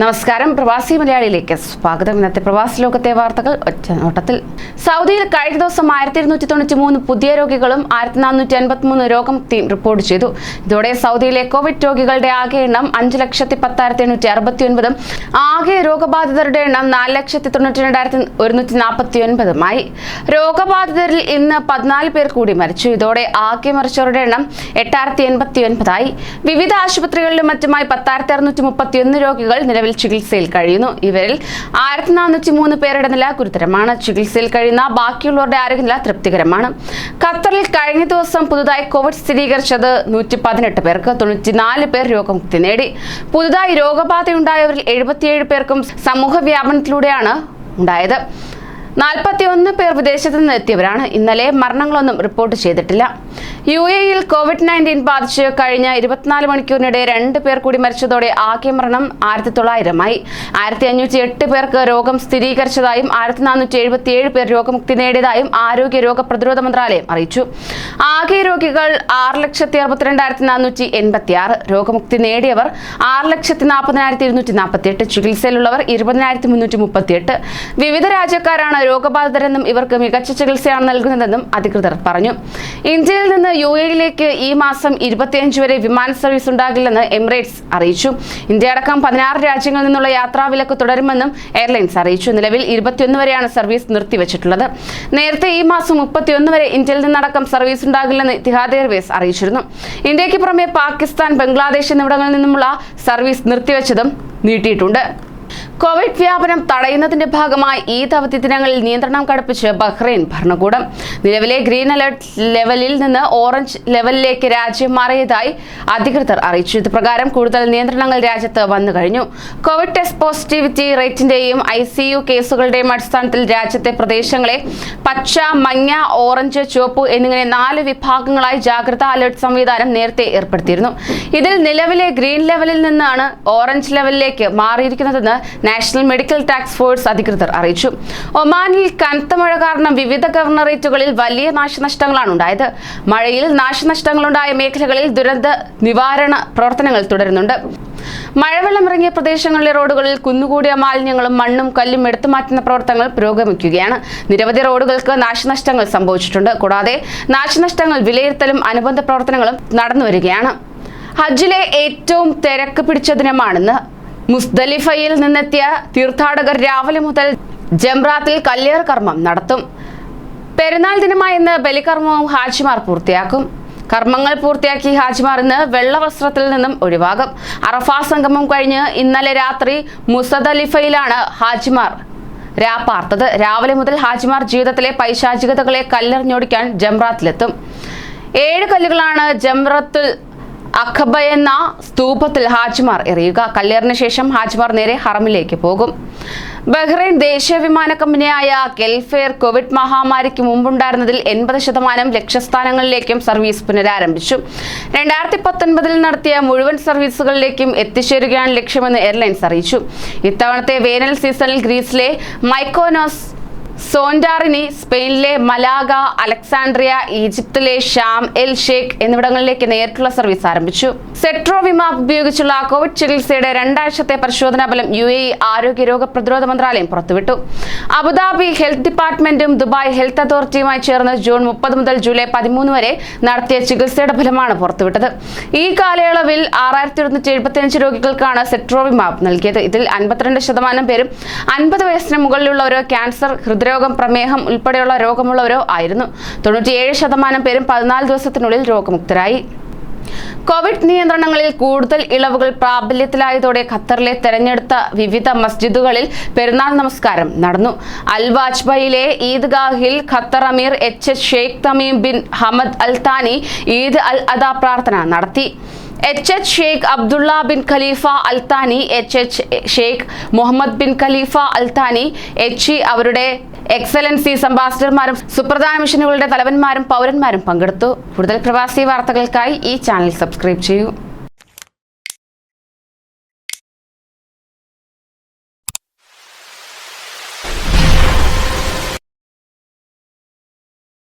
നമസ്കാരം. പ്രവാസി മലയാളിയിലേക്ക് സ്വാഗതം. ഇന്നത്തെ പ്രവാസി ലോകത്തെ വാർത്തകൾ ഒറ്റനോട്ടത്തിൽ സൗദിയിൽ കഴിഞ്ഞ ദിവസം ആയിരത്തി ഇരുന്നൂറ്റി തൊണ്ണൂറ്റി മൂന്ന് പുതിയ രോഗികളും ആയിരത്തി നാനൂറ്റി അൻപത്തി മൂന്ന് രോഗമുക്തിയും റിപ്പോർട്ട് ചെയ്തു. ഇതോടെ സൗദിയിലെ കോവിഡ് രോഗികളുടെ ആകെ എണ്ണം അഞ്ച് ലക്ഷത്തി പത്തായിരത്തി എണ്ണൂറ്റി അറുപത്തി ഒൻപതും ആകെ രോഗബാധിതരുടെ എണ്ണം നാല് ലക്ഷത്തി തൊണ്ണൂറ്റി രണ്ടായിരത്തി ഒരുന്നൂറ്റി നാൽപ്പത്തി ഒൻപതുമായി രോഗബാധിതരിൽ ഇന്ന് പതിനാല് പേർ കൂടി മരിച്ചു. ഇതോടെ ആകെ മരിച്ചവരുടെ എണ്ണം എട്ടായിരത്തി എൺപത്തി ഒൻപതായി വിവിധ ആശുപത്രികളിലും മറ്റുമായി പത്തായിരത്തി അറുന്നൂറ്റി മുപ്പത്തിയൊന്ന് രോഗികൾ നിലവിൽ ചികിത്സയിൽ കഴിയുന്നു. ഇവരിൽ ആയിരത്തി നാനൂറ്റി മൂന്ന് പേരുടെ നില ഗുരുതരമാണ്. ചികിത്സയിൽ കഴിയുന്ന ബാക്കിയുള്ളവരുടെ ആരോഗ്യനില തൃപ്തികരമാണ്. ഖത്തറിൽ കഴിഞ്ഞ ദിവസം പുതുതായി കോവിഡ് സ്ഥിരീകരിച്ചത് നൂറ്റി പതിനെട്ട് പേർക്ക് തൊണ്ണൂറ്റിനാല് പേർ രോഗമുക്തി നേടി. പുതുതായി രോഗബാധയുണ്ടായവരിൽ എഴുപത്തിയേഴ് പേർക്കും സമൂഹ വ്യാപനത്തിലൂടെയാണ് ഉണ്ടായത്. നാൽപ്പത്തിയൊന്ന് പേർ വിദേശത്ത് നിന്ന് എത്തിയവരാണ് ഇന്നലെ മരണങ്ങളൊന്നും റിപ്പോർട്ട് ചെയ്തിട്ടില്ല. യു എയിൽ കോവിഡ് നയന്റീൻ ബാധിച്ച് കഴിഞ്ഞ ഇരുപത്തിനാല് മണിക്കൂറിനിടെ രണ്ട് പേർ കൂടി മരിച്ചതോടെ ആകെ മരണം ആയിരത്തി തൊള്ളായിരമായി ആയിരത്തി അഞ്ഞൂറ്റി എട്ട് പേർക്ക് രോഗം സ്ഥിരീകരിച്ചതായും ആയിരത്തി നാനൂറ്റി എഴുപത്തിയേഴ് പേർ രോഗമുക്തി നേടിയതായും ആരോഗ്യ രോഗ പ്രതിരോധ മന്ത്രാലയം അറിയിച്ചു. ആകെ രോഗികൾ ആറ് ലക്ഷത്തി അറുപത്തിരണ്ടായിരത്തി നാനൂറ്റി എൺപത്തി ആറ് രോഗമുക്തി നേടിയവർ ആറ് ലക്ഷത്തി നാൽപ്പതിനായിരത്തി ഇരുന്നൂറ്റി നാൽപ്പത്തി എട്ട് ചികിത്സയിലുള്ളവർ ഇരുപതിനായിരത്തി മുന്നൂറ്റി മുപ്പത്തി എട്ട് വിവിധ രാജ്യക്കാരാണ് രോഗബാധിതരെന്നും ഇവർക്ക് മികച്ച ചികിത്സയാണ് നൽകുന്നതെന്നും അധികൃതർ പറഞ്ഞു. ഇന്ത്യയിൽ നിന്ന് യു എയിലേക്ക് ഈ മാസം ഇരുപത്തിയഞ്ച് വരെ വിമാന സർവീസ് ഉണ്ടാകില്ലെന്ന് എമിറേറ്റ്സ് അറിയിച്ചു. ഇന്ത്യ അടക്കം പതിനാറ് രാജ്യങ്ങളിൽ നിന്നുള്ള യാത്രാവിലക്ക് തുടരുമെന്നും എയർലൈൻസ് അറിയിച്ചു. നിലവിൽ ഇരുപത്തിയൊന്ന് വരെയാണ് സർവീസ് നിർത്തിവച്ചിട്ടുള്ളത്. നേരത്തെ ഈ മാസം മുപ്പത്തിയൊന്ന് വരെ ഇന്ത്യയിൽ നിന്നടക്കം സർവീസ് ഉണ്ടാകില്ലെന്ന് ഇത്തിഹാദ് എയർവേസ് അറിയിച്ചിരുന്നു. ഇന്ത്യയ്ക്ക് പുറമെ പാകിസ്ഥാൻ ബംഗ്ലാദേശ് എന്നിവിടങ്ങളിൽ നിന്നുമുള്ള സർവീസ് നിർത്തിവെച്ചതും നീട്ടിയിട്ടുണ്ട്. കോവിഡ് വ്യാപനം തടയുന്നതിന്റെ ഭാഗമായി ഈ അവധി ദിനങ്ങളിൽ നിയന്ത്രണം കടുപ്പിച്ച് ബഹ്റൈൻ ഭരണകൂടം. നിലവിലെ ഗ്രീൻ അലർട്ട് ലെവലിൽ നിന്ന് ഓറഞ്ച് ലെവലിലേക്ക് രാജ്യം മാറിയതായി അധികൃതർ അറിയിച്ചു. ഇത് പ്രകാരം കൂടുതൽ നിയന്ത്രണങ്ങൾ രാജ്യത്ത് വന്നു കഴിഞ്ഞു. കോവിഡ് ടെസ്റ്റ് പോസിറ്റിവിറ്റി റേറ്റിന്റെയും ഐ സി യു കേസുകളുടെയും അടിസ്ഥാനത്തിൽ രാജ്യത്തെ പ്രദേശങ്ങളെ പച്ച മഞ്ഞ ഓറഞ്ച് ചുവപ്പ് എന്നിങ്ങനെ നാല് വിഭാഗങ്ങളായി ജാഗ്രതാ അലർട്ട് സംവിധാനം നേരത്തെ ഏർപ്പെടുത്തിയിരുന്നു. ഇതിൽ നിലവിലെ ഗ്രീൻ ലെവലിൽ നിന്നാണ് ഓറഞ്ച് ലെവലിലേക്ക് മാറിയിരിക്കുന്നതെന്ന് നാഷണൽ മെഡിക്കൽ ടാക്സ് ഫോഴ്സ് അധികൃതർ അറിയിച്ചു. ഒമാനിൽ കനത്ത മഴ കാരണം വിവിധ ഗവർണറേറ്റുകളിൽ വലിയ നാശനഷ്ടങ്ങളാണ് ഉണ്ടായത്. മഴയിൽ നാശനഷ്ടങ്ങളുണ്ടായ മേഖലകളിൽ ദുരന്ത നിവാരണ പ്രവർത്തനങ്ങൾ തുടരുന്നുണ്ട്. മഴവെള്ളം ഇറങ്ങിയ പ്രദേശങ്ങളിലെ റോഡുകളിൽ കുന്നുകൂടിയ മാലിന്യങ്ങളും മണ്ണും കല്ലും എടുത്തു മാറ്റുന്ന പ്രവർത്തനങ്ങൾ പുരോഗമിക്കുകയാണ്. നിരവധി റോഡുകൾക്ക് നാശനഷ്ടങ്ങൾ സംഭവിച്ചിട്ടുണ്ട്. കൂടാതെ നാശനഷ്ടങ്ങൾ വിലയിരുത്തലും അനുബന്ധ പ്രവർത്തനങ്ങളും നടന്നുവരികയാണ്. ഹജ്ജിലെ ഏറ്റവും തിരക്ക് പിടിച്ച ദിനമാണെന്ന് മുസ്ദലിഫയിൽ നിന്നെത്തിയ തീർത്ഥാടകർ രാവിലെ മുതൽ ജംറാത്തിൽ കല്ലേർ കർമ്മം നടത്തും. പെരുന്നാൾ ദിനമായ ഇന്ന് ബലികർമ്മവും ഹാജിമാർ പൂർത്തിയാക്കും. കർമ്മങ്ങൾ പൂർത്തിയാക്കി ഹാജിമാർ ഇന്ന് വെള്ളവസ്ത്രത്തിൽ നിന്നും ഒഴിവാകും. അറഫാ സംഗമം കഴിഞ്ഞ് ഇന്നലെ രാത്രി മുസദലിഫയിലാണ് ഹാജിമാർ രാപ്പാർത്തത്. രാവിലെ മുതൽ ഹാജിമാർ ജീവിതത്തിലെ പൈശാചികതകളെ കല്ലെറിഞ്ഞോടിക്കാൻ ജംറാത്തിലെത്തും. ഏഴ് കല്ലുകളാണ് ജംറത്തുൽ അഖബ എന്ന സ്തൂപത്തിൽ ഹാജിമാർ എറിയുക. കല്ലേറിന് ശേഷം ഹാജിമാർ നേരെ ഹറമിലേക്ക് പോകും. ബഹ്റൈൻ ദേശീയ വിമാന കമ്പനിയായ കെൽഫെയർ കോവിഡ് മഹാമാരിക്ക് മുമ്പുണ്ടായിരുന്നതിൽ എൺപത് ശതമാനം ലക്ഷ്യസ്ഥാനങ്ങളിലേക്കും സർവീസ് പുനരാരംഭിച്ചു. രണ്ടായിരത്തി പത്തൊൻപതിൽ നടത്തിയ മുഴുവൻ സർവീസുകളിലേക്കും എത്തിച്ചേരുകയാണ് ലക്ഷ്യമെന്ന് എയർലൈൻസ് അറിയിച്ചു. ഇത്തവണത്തെ വേനൽ സീസണിൽ ഗ്രീസിലെ മൈക്കോനോസ് സോൻഡാറിനി സ്പെയിനിലെ മലാഗ അലക്സാൻഡ്രിയ ഈജിപ്തിലെ ഷാം എൽ ഷേഖ് എന്നിവിടങ്ങളിലേക്ക് നേരിട്ടുള്ള സർവീസ് ആരംഭിച്ചു. സെട്രോവിമാബ് ഉപയോഗിച്ചുള്ള കോവിഡ് ചികിത്സയുടെ രണ്ടാഴ്ചത്തെ പരിശോധനാ ഫലം യു എ ആരോഗ്യ രോഗ പ്രതിരോധ മന്ത്രാലയം പുറത്തുവിട്ടു. അബുദാബി ഹെൽത്ത് ഡിപ്പാർട്ട്മെന്റും ദുബായ് ഹെൽത്ത് അതോറിറ്റിയുമായി ചേർന്ന് ജൂൺ മുപ്പത് മുതൽ ജൂലൈ പതിമൂന്ന് വരെ നടത്തിയ ചികിത്സയുടെ ഫലമാണ് പുറത്തുവിട്ടത്. ഈ കാലയളവിൽ ആറായിരത്തി ഒരുന്നൂറ്റി എഴുപത്തിയഞ്ച് രോഗികൾക്കാണ് സെട്രോവിമാബ് നൽകിയത്. ഇതിൽ അൻപത്തിരണ്ട് ശതമാനം പേരും അൻപത് വയസ്സിന് മുകളിലുള്ളവരോ ക്യാൻസർ ഹൃദ്രോഗം പ്രമേഹം ഉൾപ്പെടെയുള്ള രോഗമുള്ളവരോ ആയിരുന്നു. തൊണ്ണൂറ്റിയേഴ് ശതമാനം പേരും പതിനാല് ദിവസത്തിനുള്ളിൽ രോഗമുക്തരായി. കോവിഡ് നിയന്ത്രണങ്ങളിൽ കൂടുതൽ ഇളവുകൾ പ്രാബല്യത്തിലായതോടെ ഖത്തറിലെ തെരഞ്ഞെടുത്ത വിവിധ മസ്ജിദുകളിൽ പെരുന്നാൾ നമസ്കാരം നടന്നു. അൽ വാജ്ബയിലെ ഈദ്ഗാഹിൽ ഖത്തർ അമീർ H H Sheikh Tamim bin Hamad Al Thani Eid al Adha പ്രാർത്ഥന നടത്തി. H H Sheikh Abdullah bin Khalifa Al Thani H H Sheikh Mohammed bin Khalifa Al Thani H അവരുടെ എക്സലൻസീസ് അംബാസിഡർമാരും സുപ്രധാന മിഷനുകളുടെ തലവന്മാരും പൗരന്മാരും പങ്കെടുത്തു. കൂടുതൽ പ്രവാസി വാർത്തകൾക്കായി ഈ ചാനൽ സബ്സ്ക്രൈബ് ചെയ്യൂ.